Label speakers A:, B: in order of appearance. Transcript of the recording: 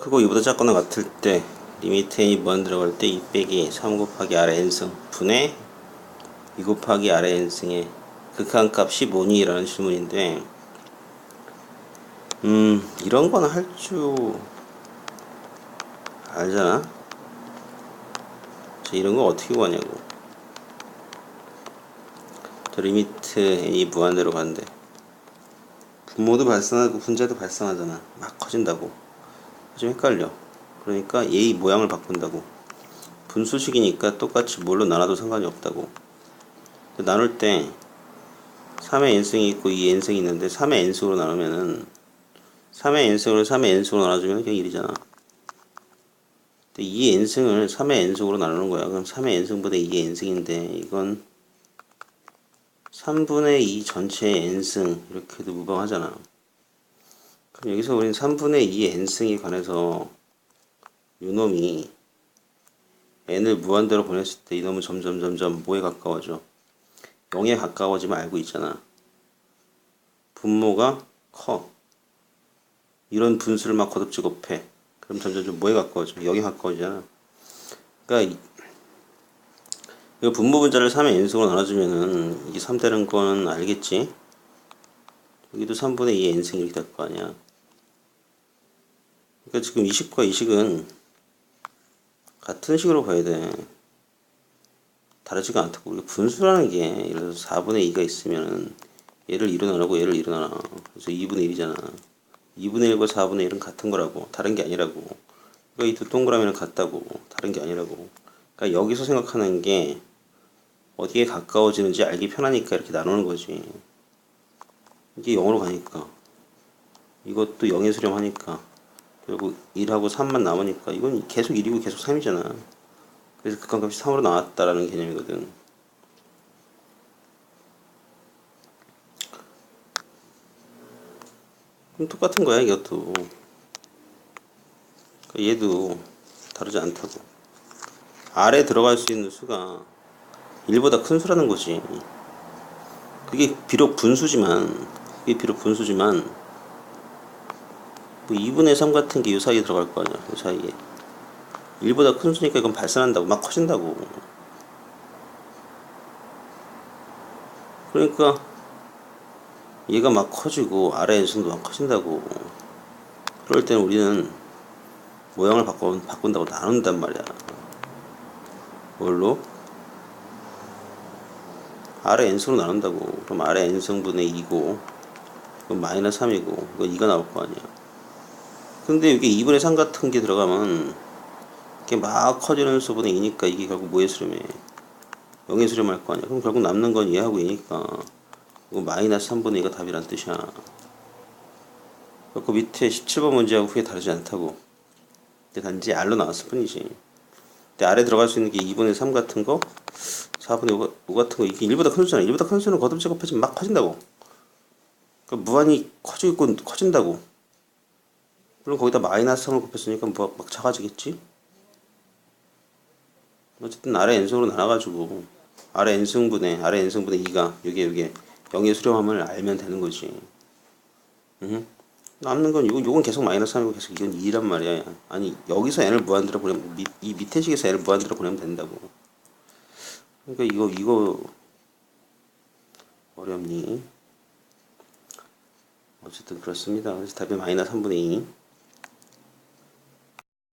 A: 크고 이보다 작거나 같을 때 리미트 n이 무한 들어갈 때 2 빼기 3 곱하기 아래 n승 분의 2 곱하기 아래 n승의 극한값 15니라는 질문인데 음 이런 거는 할 줄 알잖아. 자 이런 거 어떻게 구하냐고. 저 리미트 n이 무한대로 간대 분모도 발생하고 분자도 발생하잖아. 막 커진다고 좀 헷갈려. 그러니까 얘의 모양을 바꾼다고. 분수식이니까 똑같이 뭘로 나눠도 상관이 없다고. 나눌 때 3의 n승이 있고 2의 n승이 있는데 3의 n승으로 나누면은 3의 n승을 3의 n승으로 나눠주면 그냥 1이잖아. 근데 2의 n승을 3의 n승으로 나누는 거야. 그럼 3의 n승보다 2의 n승인데 이건 3분의 2 전체의 n승 이렇게 해도 무방하잖아 그럼 여기서 우리는 3분의 2의 n승에 관해서 요놈이 n을 무한대로 보냈을 때 이놈은 점점 점점 뭐에 가까워져? 0에 가까워지면 알고 있잖아. 분모가 커. 이런 분수를 막 거듭 제곱해. 그럼 점점 좀 뭐에 가까워져? 0에 가까워지잖아. 그러니까 이- 분모 분자를 3의 n승으로 나눠주면은 이게 3 되는 거는 알겠지? 여기도 3분의 2의 n승 이렇게 될거 아니야. 그러니까 지금 이식과 이식은 같은 식으로 봐야 돼. 다르지가 않다고. 우리가 분수라는 게, 예를 들어서 4분의 2가 있으면, 얘를 2로 나누고 얘를 2로 나눠. 그래서 2분의 1이잖아. 2분의 1과 4분의 1은 같은 거라고. 다른 게 아니라고. 그러니까 이 두 동그라미는 같다고. 다른 게 아니라고. 그러니까 여기서 생각하는 게, 어디에 가까워지는지 알기 편하니까 이렇게 나누는 거지. 이게 0으로 가니까. 이것도 0에 수렴하니까. 결국 1하고 3만 남으니까 이건 계속 1이고 계속 3이잖아. 그래서 극한값이 3으로 나왔다라는 개념이거든. 그럼 똑같은 거야 이것도. 그러니까 얘도 다르지 않다고. 아래 들어갈 수 있는 수가 1보다 큰 수라는 거지. 그게 비록 분수지만, 그게 비록 분수지만, 뭐 2분의 3 같은 게 이 사이에 들어갈 거 아니야. 이 사이에. 1보다 큰 수니까 이건 발산한다고. 막 커진다고. 그러니까 얘가 막 커지고 아래 엔승도 막 커진다고. 그럴 때는 우리는 모양을 바꿔, 바꾼다고 나눈단 말이야. 뭘로? 아래 n승으로 나눈다고. 그럼 아래 n승분의 2고, 그럼 마이너스 3이고, 이거 2가 나올 거 아니야. 근데 이게 2분의 3 같은 게 들어가면 이게 막 커지는 수분의 2니까 이게 결국 뭐에 수렴해? 0에 수렴할 거 아니야. 그럼 결국 남는 건 얘하고 얘니까 이거 마이너스 3분의 2가 답이란 뜻이야. 그 밑에 17번 문제하고 후에 다르지 않다고. 근데 단지 R로 나왔을 뿐이지. 근데 아래 들어갈 수 있는 게 2분의 3 같은 거, 4분의 5, 같은 거 이게 1보다 큰 수잖아. 1보다 큰 수는 거듭 제곱해지면 막 커진다고. 그러니까 무한히 커지고 커진다고. 물론 거기다 마이너스 3을 곱했으니까 뭐 막 작아지겠지? 어쨌든 아래 n승으로 나눠가지고 아래 n승분의 아래 n승분의 2가 여기에 여기에 0의 수렴함을 알면 되는 거지. 응? 남는 건 이거 요건 계속 마이너스 3이고 계속 이건 2란 말이야. 아니 여기서 n을 무한대로 보내면 밑- 이 밑에 식에서 n을 무한대로 보내면 된다고. 그러니까 이거 이거 어렵니? 어쨌든 그렇습니다. 그래서 답이 마이너스 3분의 2.